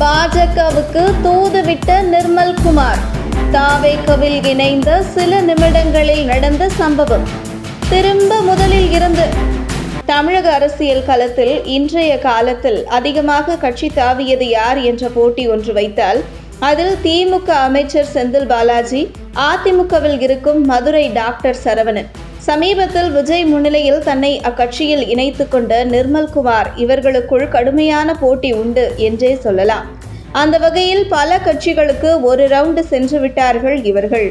பாஜகவுக்கு தூதுவிட்ட நிர்மல் குமார். தாவேக்கவில் இணைந்த சில நிமிடங்களில் நடந்த சம்பவம். திரும்ப முதலில் இருந்து. தமிழக அரசியல் களத்தில் இன்றைய காலத்தில் அதிகமாக கட்சி தாவியது யார் என்ற போட்டி ஒன்று வைத்தால் அதில் திமுக அமைச்சர் செந்தில் பாலாஜி அதிமுகவில் இருக்கும் மதுரை டாக்டர் சரவணன். சமீபத்தில் விஜய் முன்னிலையில் தன்னை அக்கட்சியில் இணைத்து கொண்ட நிர்மல்குமார் இவர்களுக்குள் கடுமையான போட்டி உண்டு என்றே சொல்லலாம். அந்த வகையில் பல கட்சிகளுக்கு ஒரு ரவுண்டு சென்று விட்டார்கள் இவர்கள்.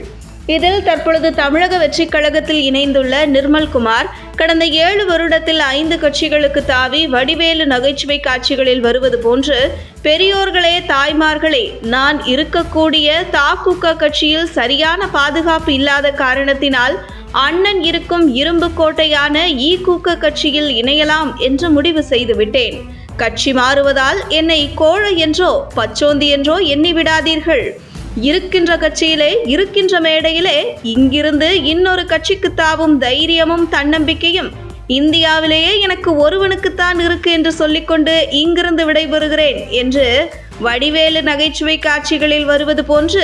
இதில் தற்பொழுது தமிழக வெற்றிக் கழகத்தில் இணைந்துள்ள நிர்மல்குமார் கடந்த ஏழு வருடத்தில் ஐந்து கட்சிகளுக்கு தாவி வடிவேலு நகைச்சுவை காட்சிகளில் வருவது போன்று பெரியோர்களே தாய்மார்களே நான் இருக்கக்கூடிய தாக்குக கட்சியில் சரியான பாதுகாப்பு இல்லாத காரணத்தினால் அண்ணன் இருக்கும் இரும்பு கோட்டையான ஈ கூக்க கட்சியில் இணையலாம் என்று முடிவு செய்துவிட்டேன் கட்சி மாறுவதால் என்னை கோழ என்றோ பச்சோந்தி என்றோ எண்ணி விடாதீர்கள். இருக்கின்ற கட்சியிலே இருக்கின்ற மேடையிலே இங்கிருந்து இன்னொரு கட்சிக்கு தாவும் தைரியமும் தன்னம்பிக்கையும் இந்தியாவிலேயே எனக்கு ஒருவனுக்குத்தான் இருக்கு என்று சொல்லிக்கொண்டு இங்கிருந்து விடைபெறுகிறேன் என்று வடிவேலு நகைச்சுவை காட்சிகளில் வருவது போன்று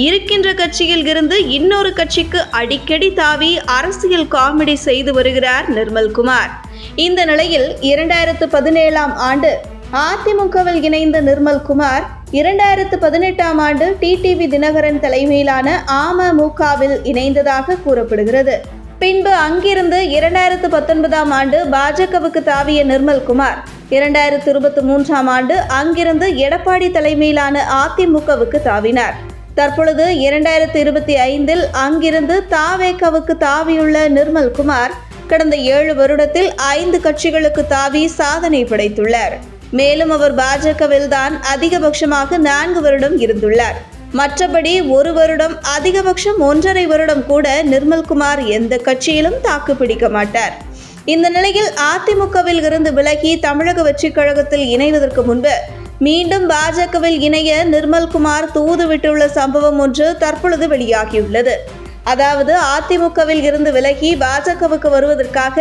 இருக்கின்ற கட்சியில் இருந்து இன்னொரு கட்சிக்கு அடிக்கடி தாவி அரசியல் காமெடி செய்து வருகிறார் நிர்மல்குமார் இந்த நிலையில் இரண்டாயிரத்து பதினேழாம் ஆண்டு அதிமுகவில் இணைந்த நிர்மல்குமார் இரண்டாயிரத்து பதினெட்டாம் ஆண்டு டிடிவி தினகரன் தலைமையிலான அமமுகவில் இணைந்ததாக கூறப்படுகிறது. பின்பு அங்கிருந்து இரண்டாயிரத்து பத்தொன்பதாம் ஆண்டு பாஜகவுக்கு தாவிய நிர்மல்குமார் இரண்டாயிரத்து இருபத்தி மூன்றாம் ஆண்டு அங்கிருந்து எடப்பாடி தலைமையிலான அதிமுகவுக்கு தாவினார். தற்பொழுது இரண்டாயிரத்து இருபத்தி ஐந்தில் அங்கிருந்து தாவேகவுக்கு தாவியுள்ள நிர்மல்குமார் கடந்த ஏழு வருடத்தில் ஐந்து கட்சிகளுக்கு தாவி சாதனை படைத்துள்ளார். மேலும் அவர் பாஜகவில் தான் அதிகபட்சமாக நான்கு வருடம் இருந்துள்ளார். மற்றபடி ஒரு வருடம் அதிகபட்சம் ஒன்றரை வருடம் கூட நிர்மல்குமார் எந்த கட்சியிலும் தாக்கு பிடிக்க மாட்டார். இந்த நிலையில் அதிமுகவில் இருந்து விலகி தமிழக வெற்றிக் கழகத்தில் இணைவதற்கு முன்பு மீண்டும் பாஜகவில் இணைய நிர்மல்குமார் தூது விட்டுள்ள சம்பவம் ஒன்று தற்பொழுது வெளியாகியுள்ளது. அதாவது அதிமுகவில் இருந்து விலகி பாஜகவுக்கு வருவதற்காக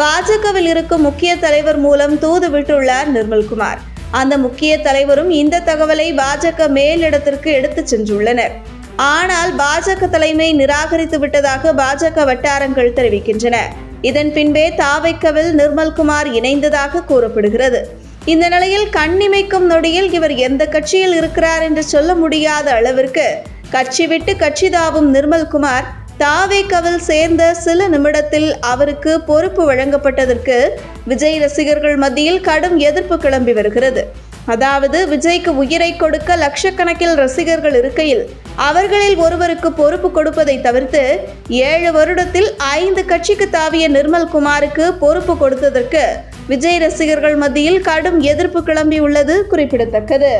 பாஜகவில் இருக்கும் முக்கிய தலைவர் மூலம் தூது விட்டுள்ளார் நிர்மல்குமார். அந்த முக்கிய தலைவரும் இந்த தகவலை பாஜக மேலிடத்திற்கு எடுத்துச் சென்றுள்ளனர். ஆனால் பாஜக தலைமை நிராகரித்து விட்டதாக பாஜக வட்டாரங்கள் தெரிவிக்கின்றன. இதன் பின்பே தாவைக்கவில் நிர்மல்குமார் இணைந்ததாக கூறப்படுகிறது. இந்த நிலையில் கண்ணிமைக்கும் நொடியில் இவர் எந்த கட்சியில் இருக்கிறார் என்று சொல்ல முடியாத அளவிற்கு கட்சி விட்டு கட்சி தாவும் நிர்மல்குமார் தாவேக்கவில் சேர்ந்த சில நிமிடத்தில் அவருக்கு பொறுப்பு வழங்கப்பட்டதற்கு விஜய் ரசிகர்கள் மத்தியில் கடும் எதிர்ப்பு கிளம்பி வருகிறது. அதாவது விஜய்க்கு உயிரை கொடுக்க லட்சக்கணக்கில் ரசிகர்கள் இருக்கையில் அவர்களில் ஒருவருக்கு பொறுப்பு கொடுப்பதை தவிர்த்து ஏழு வருடத்தில் ஐந்து கட்சிக்கு தாவிய நிர்மல் குமாருக்கு பொறுப்பு கொடுத்ததற்கு விஜய் ரசிகர்கள் மத்தியில் கடும் எதிர்ப்பு கிளம்பியுள்ளது குறிப்பிடத்தக்கது.